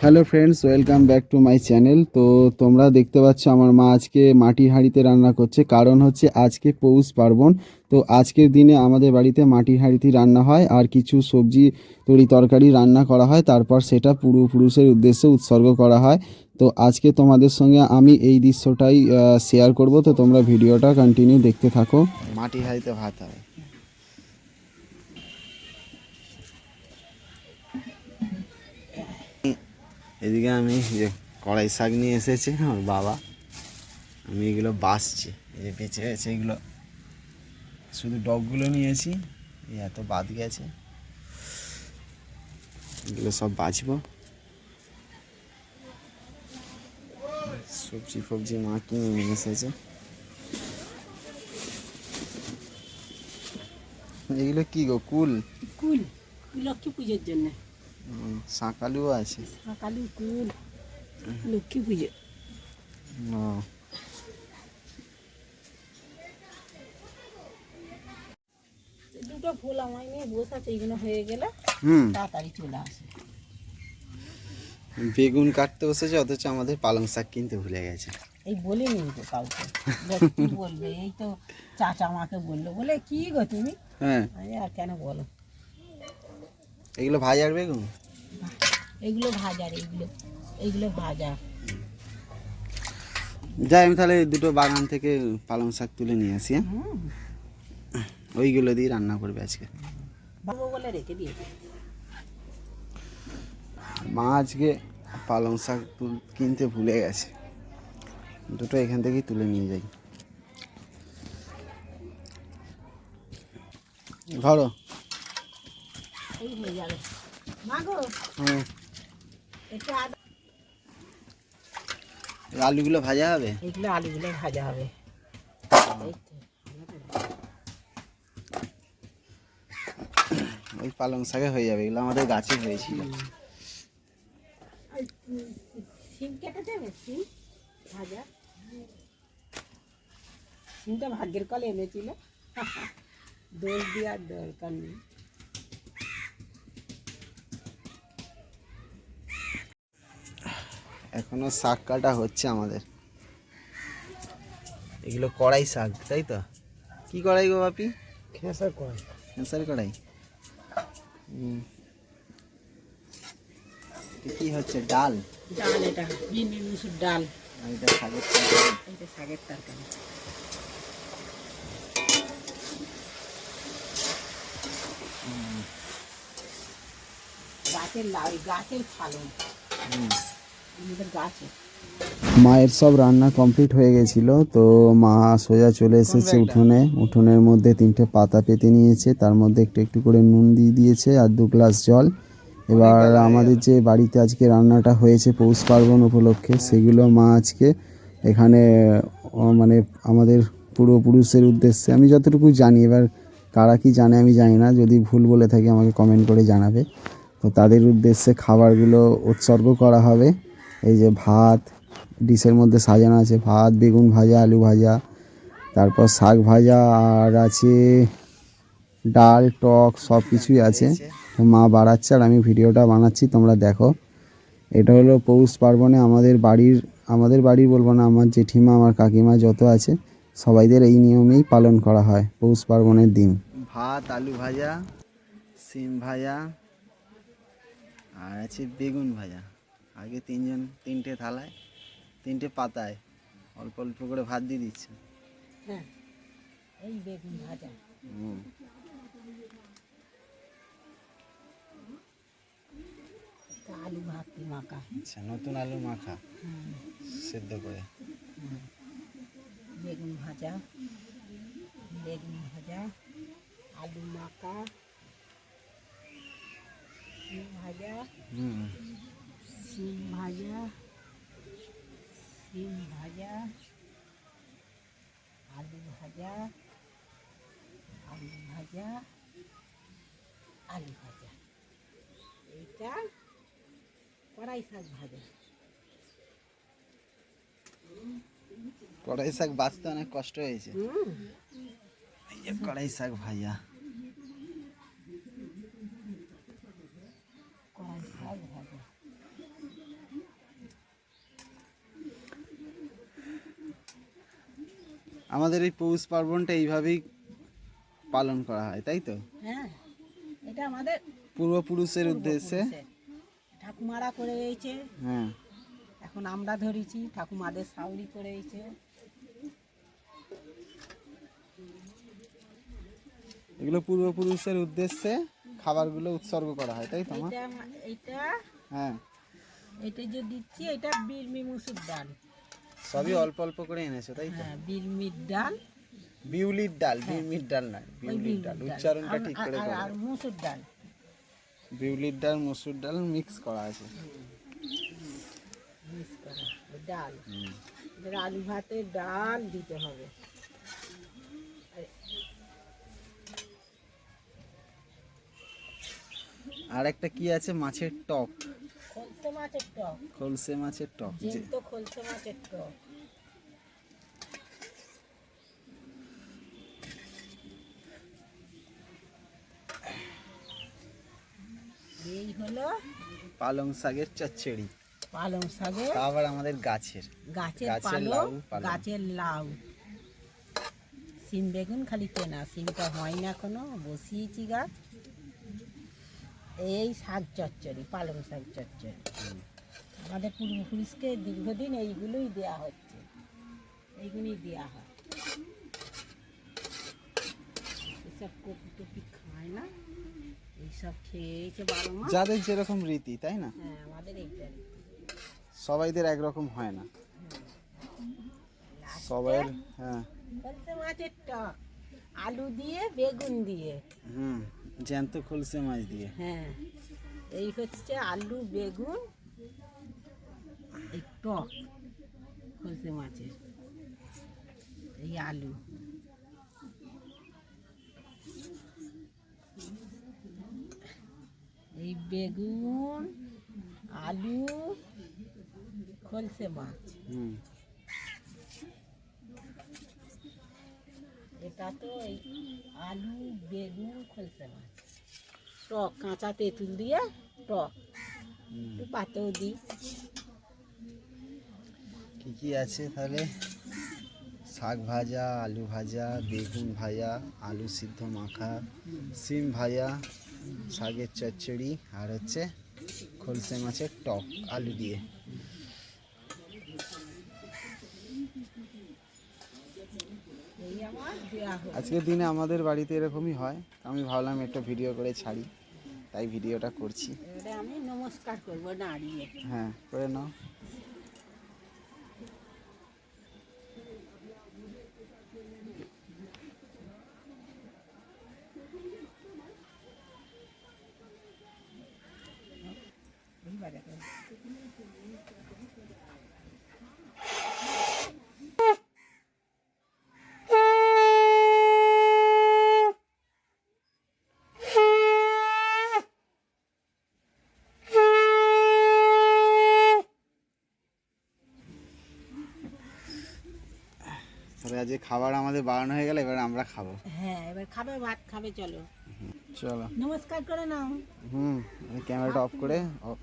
Hello friends welcome back to my channel তো তোমরা দেখতে পাচ্ছ আমার মা আজকে মাটির হাঁড়িতে রান্না করছে। কারণ হচ্ছে আজকে পৌষ পার্বণ। তো আজকের দিনে আমাদের বাড়িতে মাটির হাঁড়িতেই রান্না হয় আর কিছু সবজি তরি তরকারি রান্না করা হয়। তারপর সেটা পূর্বপুরুষের উদ্দেশ্যে উৎসর্গ করা হয়। তো আজকে তোমাদের সঙ্গে আমি এই দৃশ্যটাই শেয়ার করব। তো তোমরা ভিডিওটা কন্টিনিউ দেখতে থাকো। মাটির হাঁড়িতে ভাত হয়। এদিকে আমি যে কড়াই শাক নিয়ে এসেছে, আমার বাবা। আমি এগুলো বাছছি এই যে বেঁচে গেছে এগুলো। শুধু ডগগুলো নিয়েছি এত বাদ গেছে। এগুলো সব বাছবো সবজি ফবজি মা কিনে নিয়ে এসেছে। এগুলো কি গো কুল কুল লক্ষ্মী পুজোর জন্য। শাঁকালুও আছে। সকালে কুল লক্ষ্মী পুজো। ও। দুটো ফুল আমায় নিয়ে বসে আছে এইগুলো হয়ে গেলে হুম। তাড়াতাড়ি চলে আসে। বেগুন কাটতে বসেছে অথচ আমাদের পালং শাক কিনতে ভুলে গেছে। এই বলিনি তো কাউকে। বলবে? এই তো চাচা আমাকে বলল বলে কি গো তুমি? হ্যাঁ। আর কেন বলো? এগুলো ভাই আর বেগুন? এগুলো ভাজা রে এইগুলো এইগুলো ভাজা। যাই আমি তাহলে দুটো বাগান থেকে পালং শাক তুলে নিয়ে আসি হ্যাঁ? ওইগুলো দিয়ে রান্না করবে আজকে। মা আজকে পালং শাক কিনতে ভুলে গেছে। দুটো এখান থেকেই তুলে নিয়ে যাই। ধরো। এই হয়ে যাবে মা গো হুম একটু আদা এই আলুগুলো ভাজা হবে এগুলো আলুগুলো ভাজা হবে এই তো ওই পালং শাকে হয়ে যাবে এগুলো আমাদের গাছে হয়েছিল সিম কেটে দেবে সিম ভাজা সিমটা ভাগ্যের কলে এনেছিল দোষ দেওয়ার দরকার নেই এখনও শাক কাটা হচ্ছে আমাদের। এগুলো কড়াই শাক তাই তো? কি কড়াই গো বাপি? খেসার কড়াই। খেসার কড়াই? হুম। এটা কি হচ্ছে ডাল? ডাল এটা বিনি মুসুর ডাল। এটা শাকের তরকারি। এটা শাকের তরকারি। গাছের লাউ গাছের ফালন। হুম। মায়ের সব রান্না কমপ্লিট হয়ে গেছিল তো মা সোজা চলে এসেছে উঠোনে। উঠোনের মধ্যে তিনটে পাতা পেতে নিয়েছে তার মধ্যে একটু একটু করে নুন দিয়ে দিয়েছে আর দু গ্লাস জল। এবার আমাদের যে বাড়িতে আজকে রান্নাটা হয়েছে পৌষ পার্বণ উপলক্ষে সেগুলো মা আজকে এখানে মানে আমাদের পূর্বপুরুষের উদ্দেশ্যে আমি যতটুকু জানি এবার কারা কি জানে আমি জানি না যদি ভুল বলে থাকি আমাকে কমেন্ট করে জানাবে। তো তাদের উদ্দেশ্যে খাবারগুলো উৎসর্গ করা হবে। এই যে ভাত, ডিশের মধ্যে সাজানো আছে, ভাত, বেগুন ভাজা, আলু ভাজা, তারপর শাক ভাজা, আর আছে ডাল, টক, সব কিছুই আছে। তো মা বাড়াচ্ছে আর আমি ভিডিওটা বানাচ্ছি, তোমরা দেখো। এটা হলো পৌষ পার্বণে আমাদের বাড়ির, আমাদের বাড়ি বলব না, আমার জেঠিমা, আমার কাকিমা যত আছে, সবাইদের এই নিয়মেই পালন করা হয়, পৌষ পার্বণের দিন। ভাত, আলু ভাজা, সিম ভাজা, আর আছে বেগুন ভাজা। আগে তিনজন তিনটে থালায় তিনটে পাতায় অল্প অল্প করে ভাত দিয়ে দিচ্ছে। হ্যাঁ এই বেগুন ভাজা। হুম। আলু ভাতি মাখা। আচ্ছা নতুন আলু মাখা সেদ্ধ করে। বেগুন ভাজা বেগুন ভাজা আলু মাখা ভাজা। হুম। সিম ভাজা সিম ভাজা আলু ভাজা আলু ভাজা আলু ভাজা। এইটা কড়াই শাক ভাজা। কড়াই শাক বাঁচতে অনেক কষ্ট হয়েছে। কড়াই শাক ভাজা। আমাদের এই পৌষ পার্বণটা এইভাবেই পালন করা হয় তাই তো? হ্যাঁ এটা আমাদের পূর্বপুরুষের উদ্দেশ্যে? ঠাকুমারা করে গেছে হ্যাঁ। এখন আমরা ধরেছি ঠাকুমাদের সাউরি করে গেছে এগুলো পূর্বপুরুষের উদ্দেশ্যে খাবারগুলো উৎসর্গ করা হয় তাই তো এটা হ্যাঁ। এটা যে দিচ্ছি এটা বিরমি মুসুর ডাল সবই অল্প অল্প করে এনেছো তাই তো? হ্যাঁ বিরমির ডাল। বিউলির ডাল বিউলির ডাল নয় ওই বিউলির ডাল ডাল। উচ্চারণটা ঠিক করে করো। আর মুসুর ডাল। বিউলির ডাল মসুর ডাল মিক্স করা আছে। ডাল। আলু ভাতে ডাল দিতে হবে। আর একটা কি আছে? মাছের টক। খলসে মাছের টক। খলসে মাছের টক জ্যান্ত খলসে মাছের টক। এই হলো পালং শাকের চচ্চড়ি। পালং শাকের আবার আমাদের গাছের। গাছের পালং লাউ, গাছের লাউ। সিম বেগুন খালি কেনা সিমটা হয় না এখনও বসিয়েছি গাছ। এই শাক চচ্চড়ি পালং শাক চচ্চড়ি। আমাদের পূর্বপুরুষকে দীর্ঘদিন এইগুলোই দেওয়া হচ্ছে। এইগুলোই দেওয়া হয়। এসব কপি টপি খায় না। এইসব খেয়েছে বারো মাস যাদের যেরকম রীতি তাই না? হ্যাঁ আমাদের এইটা সবাইদের একরকম হয় না। সবাই হ্যাঁ। বলতে মাছের টক। আলু দিয়ে বেগুন দিয়ে। হুম জ্যান্ত খলসে মাছ দিয়ে। হ্যাঁ এই হচ্ছে আলু বেগুন এই টক খলসে মাছের এই আলু। এই বেগুন আলু খলসে মাছ। হুম। এটা তো এই আলু বেগুন খলসে মাছ। টক কাঁচা তেঁতুল দিয়ে টক। একটু পাতেও দিই। কি কি আছে তাহলে? শাক ভাজা আলু ভাজা বেগুন ভাজা আলু সিদ্ধ মাখা সিম ভাজা শাকের চচ্চড়ি আর হচ্ছে খলসে মাছের টক আলু দিয়ে। আজকের দিনে আমাদের বাড়িতে এরকমই হয়। আমি ভাবলাম একটা ভিডিও করে ছাড়ি। তাই ভিডিওটা করছি। আমি নমস্কার করব দাঁড়িয়ে। হ্যাঁ করে নাও। এইবারে করব। তাহলে আজকে খাবার আমাদের বানানো হয়ে গেলে এবার আমরা খাব। হ্যাঁ এবার খাবে ভাত খাবে চলো। চলো। নমস্কার করে নাও। হুম ক্যামেরাটা অফ করে অফ